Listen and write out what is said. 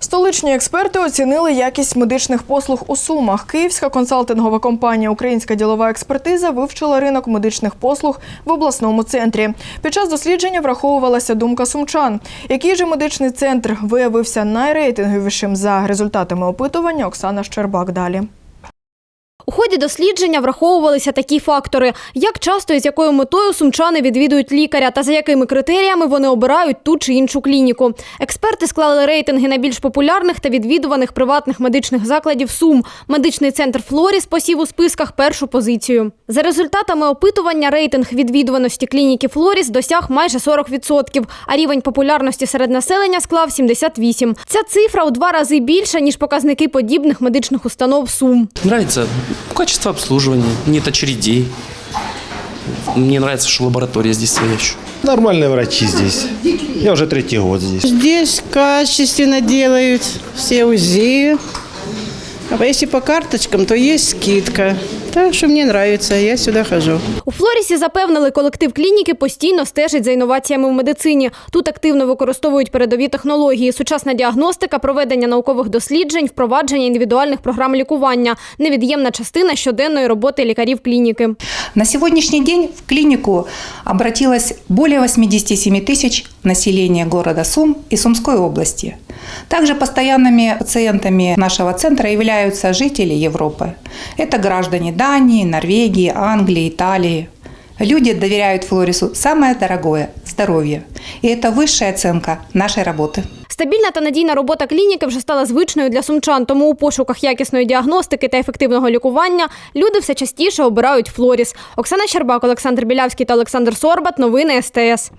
Столичні експерти оцінили якість медичних послуг у Сумах. Київська консалтингова компанія Українська ділова експертиза вивчила ринок медичних послуг в обласному центрі. Під час дослідження враховувалася думка сумчан. Який же медичний центр виявився найрейтинговішим за результатами опитування? Оксана Щербак далі. У ході дослідження враховувалися такі фактори: як часто і з якою метою сумчани відвідують лікаря та за якими критеріями вони обирають ту чи іншу клініку. Експерти склали рейтинги найбільш популярних та відвідуваних приватних медичних закладів Сум. Медичний центр Флоріс посів у списках першу позицію. За результатами опитування рейтинг відвідуваності клініки Флоріс досяг майже 40%, а рівень популярності серед населення склав 78%. Ця цифра у два рази більша ніж показники подібних медичних установ Сум. Нравится качество обслуживания, нет очередей. Мне нравится, что лаборатория здесь своя еще. Нормальные врачи здесь. Я уже третий год здесь. Здесь качественно делают все УЗИ. А если по карточкам, то есть скидка. Так что мне нравится, я сюда хожу. У Флорісі запевнили, колектив клініки постійно стежить за інноваціями в медицині. Тут активно використовують передові технології, сучасна діагностика, проведення наукових досліджень, впровадження індивідуальних програм лікування невід'ємна частина щоденної роботи лікарів клініки. На сегодняшний день в клинику обратилось более 87 тысяч населения города Сум и Сумской области. Также постоянными пациентами нашего центра являются жители Европы. Это граждане Дании, Норвегии, Англии, Италии. Люди доверяют Флорису самое дорогое – здоровье. И это высшая оценка нашей работы. Стабільна та надійна робота клініки вже стала звичною для сумчан, тому у пошуках якісної діагностики та ефективного лікування люди все частіше обирають Флоріс. Оксана Щербак, Олександр Білявський та Олександр Сорбат. Новини СТС.